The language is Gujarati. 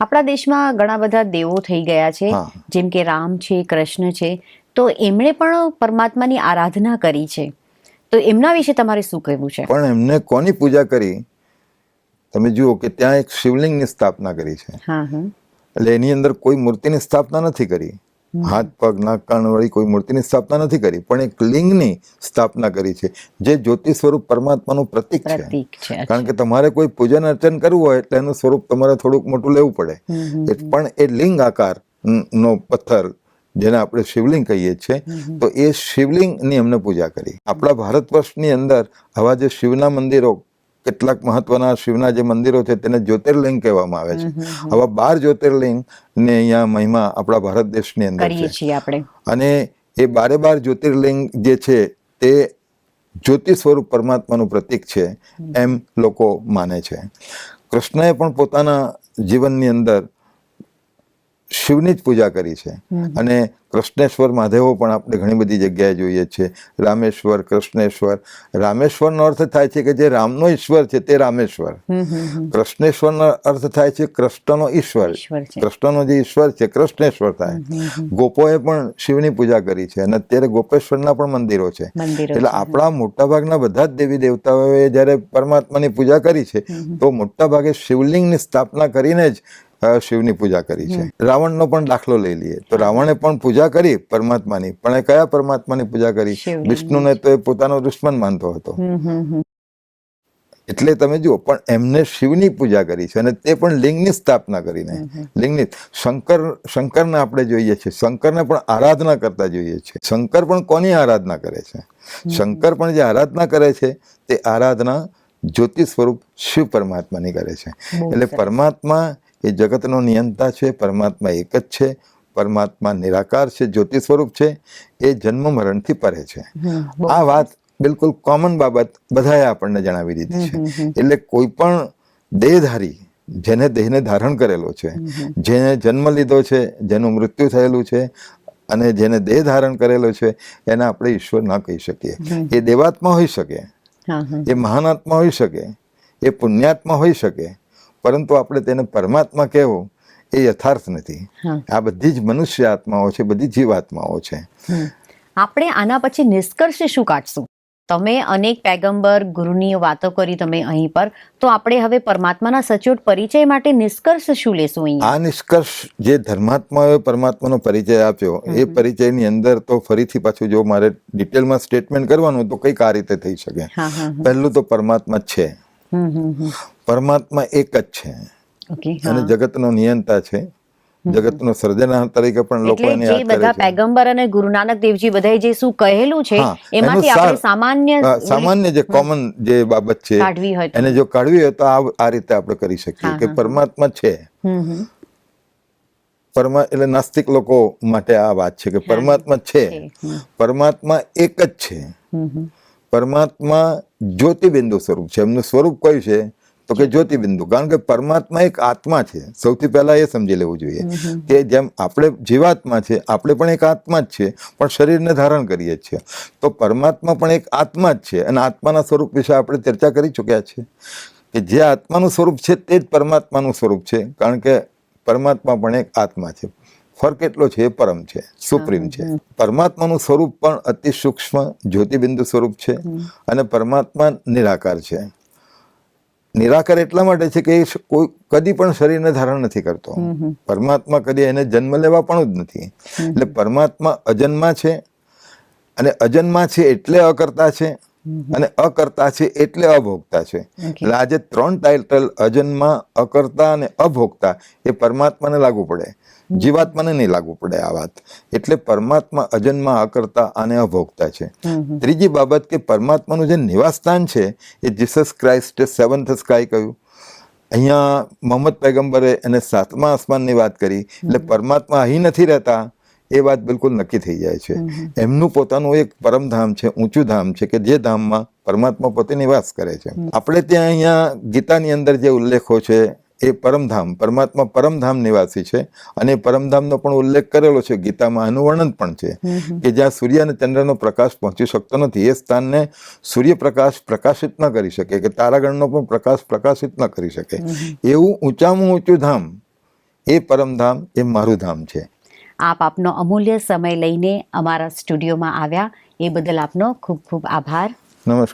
આપણા દેશમાં ઘણા બધા દેવો થઈ ગયા છે જેમ કે રામ છે કૃષ્ણ છે. તો એમણે પણ પરમાત્માની આરાધના કરી છે. તો એમના વિશે તમારે શું કહેવું છે? પણ એમને કોની પૂજા કરી? તમે જુઓ કે ત્યાં એક શિવલિંગની સ્થાપના કરી છે. હા હા. એટલે એની અંદર કોઈ મૂર્તિની સ્થાપના નથી કરી. હાથ પગ નાક કાન વાળી કોઈ મૂર્તિની સ્થાપના નથી કરી પણ એક લિંગની સ્થાપના કરી છે જે જ્યોતિ સ્વરૂપ પરમાત્માનું પ્રતીક છે. કારણ કે તમારે કોઈ પૂજન અર્ચન કરવું હોય એટલે એનું સ્વરૂપ તમારે થોડુંક મોટું લેવું પડે. પણ એ લિંગ આકાર નો પથ્થર જેને આપણે શિવલિંગ કહીએ છીએ તો એ શિવલિંગની અમને પૂજા કરી. આપણા ભારત વર્ષની અંદર આવા જે શિવના મંદિરો કેટલાક મહત્વના શિવના જે મંદિરો છે તેને જ્યોતિર્લિંગ કહેવામાં આવે છે. આવા બાર જ્યોતિર્લિંગ ને અહીંયા મહિમા આપણા ભારત દેશની અંદર કરીએ છે. છીએ આપણે. અને એ બારે બાર જ્યોતિર્લિંગ જે છે તે જ્યોતિ સ્વરૂપ પરમાત્માનું પ્રતીક છે એમ લોકો માને છે. કૃષ્ણએ પણ પોતાના જીવનની અંદર શિવની જ પૂજા કરી છે. અને કૃષ્ણેશ્વર મહાદેવો પણ આપણે ઘણી બધી જગ્યાએ જોઈએ છીએ રામેશ્વર કૃષ્ણેશ્વર. રામેશ્વરનો અર્થ થાય છે કે જે રામનો ઈશ્વર છે તે રામેશ્વર. કૃષ્ણેશ્વરનો અર્થ થાય છે કૃષ્ણનો ઈશ્વર. કૃષ્ણનો જે ઈશ્વર છે કૃષ્ણેશ્વર થાય. ગોપોએ પણ શિવની પૂજા કરી છે અને અત્યારે ગોપેશ્વરના પણ મંદિરો છે. એટલે આપણા મોટાભાગના બધા જ દેવી દેવતાઓએ જ્યારે પરમાત્માની પૂજા કરી છે તો મોટાભાગે શિવલિંગની સ્થાપના કરીને જ શિવની પૂજા કરી છે. રાવણનો પણ દાખલો લઈ લઈએ. તો રાવણે પણ પૂજા કરી પરમાત્માની. પણ એ કયા પરમાત્માની પૂજા કરી? વિષ્ણુને તો એ પોતાનો દુશ્મન માનતો હતો. એટલે તમે જુઓ પણ એમને શિવની પૂજા કરી છે અને તે પણ લિંગની સ્થાપના કરીને. લિંગની. શંકર શંકરને આપણે જોઈએ છીએ. શંકરને પણ આરાધના કરતા જોઈએ છીએ. શંકર પણ કોની આરાધના કરે છે? શંકર પણ જે આરાધના કરે છે તે આરાધના જ્યોતિ સ્વરૂપ શિવ પરમાત્માની કરે છે. એટલે પરમાત્મા એ જગતનો નિયંતા છે પરમાત્મા એક જ છે પરમાત્મા નિરાકાર છે જ્યોતિ સ્વરૂપ છે એ જન્મ મરણથી પરે છે. આ વાત બિલકુલ કોમન બાબત બધાએ આપણને જણાવી દીધી છે. એટલે કોઈ પણ દેહધારી જેને દેહને ધારણ કરેલો છે જેને જન્મ લીધો છે જેનું મૃત્યુ થયેલું છે અને જેને દેહ ધારણ કરેલો છે એને આપણે ઈશ્વર ના કહી શકીએ. એ દેવાત્મા હોઈ શકે એ મહાનાત્મા હોઈ શકે એ પુણ્યાત્મા હોઈ શકે પરંતુ આપણે તેને પરમાત્મા કહેવું એ યથાર્થ નથી. આ બધી જ મનુષ્ય આત્માઓ છે બધી જીવાત્માઓ છે. આપણે આના પછી નિષ્કર્ષ શું કાઢશું? તમે અનેક પેગંબર ગુરુની વાતો કરી તમે અહીં પર તો આપણે હવે પરમાત્માના સચોટ પરિચય માટે નિષ્કર્ષ શું લેશું અહીં આ નિષ્કર્ષ જે ધર્માત્માએ પરમાત્માનો પરિચય આપ્યો એ પરિચયની અંદર તો ફરીથી પાછું જો મારે ડિટેલમાં સ્ટેટમેન્ટ કરવાનું તો કંઈક આ રીતે થઈ શકે. પહેલું તો પરમાત્મા છે. પરમાત્મા એક જ છે. અને જગતનો નિયંતા છે. જગતનો સર્જનહાર તરીકે પણ લોકો એને જે યાદ કરે બધા પેગંબર અને ગુરુ નાનક દેવજી બધાએ જે શું કહેલું છે એમાંથી આપણે સામાન્ય સામાન્ય જે કોમન જે બાબત છે કાઢવી હોય તો. એને જો કાઢવી હોય તો આ આ રીતે આપણે કરી શકીએ કે પરમાત્મા છે. પરમા એટલે નાસ્તિક લોકો માટે આ વાત છે કે પરમાત્મા છે. પરમાત્મા એક જ છે. પરમાત્મા જ્યોતિબિંદુ સ્વરૂપ છે. એમનું સ્વરૂપ કયું છે? તો કે જ્યોતિબિંદુ કારણ કે પરમાત્મા એક આત્મા છે. સૌથી પહેલા એ સમજી લેવું જોઈએ કે જેમ આપણે જીવાત્મા છે આપણે પણ એક આત્મા જ છે પણ શરીરને ધારણ કરીએ છીએ. તો પરમાત્મા પણ એક આત્મા જ છે અને આત્માના સ્વરૂપ વિશે આપણે ચર્ચા કરી ચૂક્યા છે કે જે આત્માનું સ્વરૂપ છે તે જ પરમાત્માનું સ્વરૂપ છે કારણ કે પરમાત્મા પણ એક આત્મા છે. ફરક એટલો છે એ પરમ છે સુપ્રીમ છે. પરમાત્માનું સ્વરૂપ પણ અતિ સૂક્ષ્મ જ્યોતિબિંદુ સ્વરૂપ છે અને પરમાત્મા નિરાકાર છે. નિરાકાર એટલા માટે છે કે કોઈ કદી પણ શરીરને ધારણ નથી કરતો. પરમાત્મા કદી એને જન્મ લેવા પણ જ નથી. એટલે પરમાત્મા અજન્મા છે અને અજન્મા છે એટલે અકર્તા છે. અને અકર્તા છે એટલે અભોગતા છે. એટલે આજે ત્રણ ટાઇટલ અજન્મા અકર્તા અને અભોગતા એ પરમાત્માને લાગુ પડે. જીવાત્માને નહીં લાગુ પડે આ વાત. એટલે પરમાત્મા અજન્મા અકર્તા અને અભોગતા છે. ત્રીજી બાબત કે પરમાત્માનું જે નિવાસસ્થાન છે એ જીસસ ક્રાઇસ્ટે સેવન્થ સ્કાય કહ્યું. અહીંયા મોહમ્મદ પૈગંબરે એને સાતમા આસમાનની વાત કરી. એટલે પરમાત્મા અહીં નથી રહેતા. એ વાત બિલકુલ નક્કી થઈ જાય છે. એમનું પોતાનું એક પરમધામ છે ઊંચું ધામ છે કે જે ધામમાં પરમાત્મા પોતે નિવાસ કરે છે. આપણે ત્યાં અહીંયા ગીતાની અંદર જે ઉલ્લેખો છે એ પરમધામ પરમાત્મા પરમધામ નિવાસી છે અને પરમધામનો પણ ઉલ્લેખ કરેલો છે. ગીતામાં આનું વર્ણન પણ છે કે જ્યાં સૂર્ય અને ચંદ્રનો પ્રકાશ પહોંચી શકતો નથી એ સ્થાનને સૂર્યપ્રકાશ પ્રકાશિત ન કરી શકે કે તારાગણનો પણ પ્રકાશ પ્રકાશિત ન કરી શકે. એવું ઊંચામાં ઊંચું ધામ એ પરમધામ એ મારું ધામ છે. આપ આપનો અમૂલ્ય સમય લઈને અમારા સ્ટુડિયોમાં આવ્યા. એ બદલ આપનો ખૂબ ખૂબ આભાર. નમસ્કાર.